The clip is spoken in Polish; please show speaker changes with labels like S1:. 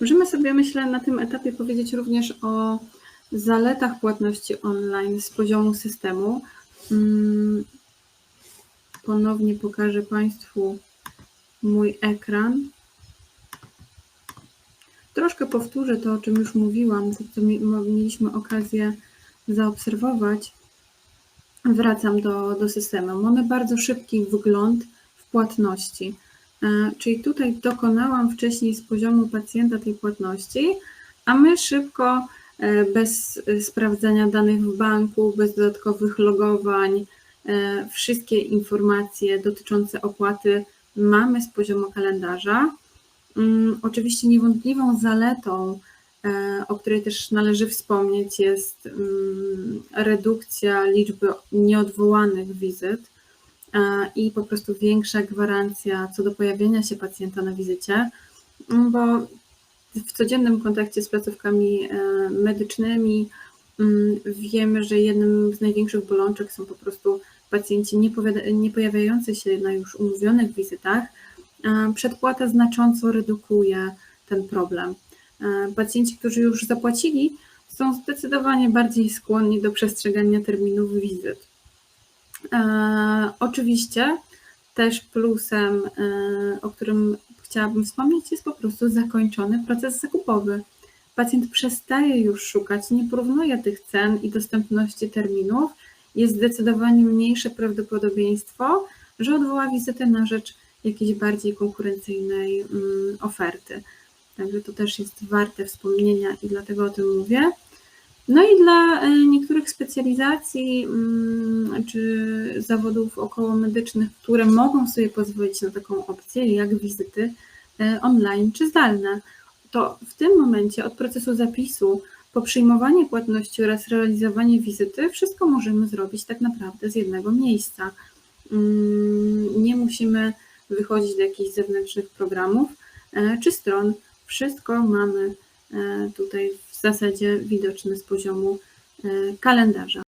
S1: Możemy sobie, myślę, na tym etapie powiedzieć również o zaletach płatności online z poziomu systemu. Mm, Ponownie pokażę Państwu mój ekran. Troszkę powtórzę to, o czym już mówiłam, to co mieliśmy okazję zaobserwować. Wracam do, do systemu. Mamy bardzo szybki wgląd w płatności. E, Czyli tutaj dokonałam wcześniej z poziomu pacjenta tej płatności, a my szybko, e, bez e, sprawdzania danych w banku, bez dodatkowych logowań, wszystkie informacje dotyczące opłaty mamy z poziomu kalendarza. Mm, Oczywiście niewątpliwą zaletą, o której też należy wspomnieć, jest mm, redukcja liczby nieodwołanych wizyt i po prostu większa gwarancja co do pojawienia się pacjenta na wizycie, mm, bo w codziennym kontakcie z placówkami e, medycznymi mm, wiemy, że jednym z największych bolączek są po prostu pacjenci nie pojawiający się na już umówionych wizytach. E, Przedpłata znacząco redukuje ten problem. E, Pacjenci, którzy już zapłacili, są zdecydowanie bardziej skłonni do przestrzegania terminów wizyt. E, Oczywiście też plusem, e, o którym chciałabym wspomnieć, jest po prostu zakończony proces zakupowy. Pacjent przestaje już szukać, nie porównuje tych cen i dostępności terminów. Jest zdecydowanie mniejsze prawdopodobieństwo, że odwoła wizytę na rzecz jakiejś bardziej konkurencyjnej mm, oferty. Także to też jest warte wspomnienia i dlatego o tym mówię. No i dla e, niektórych specjalizacji mm, czy zawodów okołomedycznych, które mogą sobie pozwolić na taką opcję, jak wizyty e, online czy zdalne, to w tym momencie od procesu zapisu po przyjmowanie płatności oraz realizowanie wizyty, wszystko możemy zrobić tak naprawdę z jednego miejsca. Mm, Nie musimy wychodzić do jakichś zewnętrznych programów e, czy stron. Wszystko mamy tutaj w zasadzie widoczne z poziomu e, kalendarza.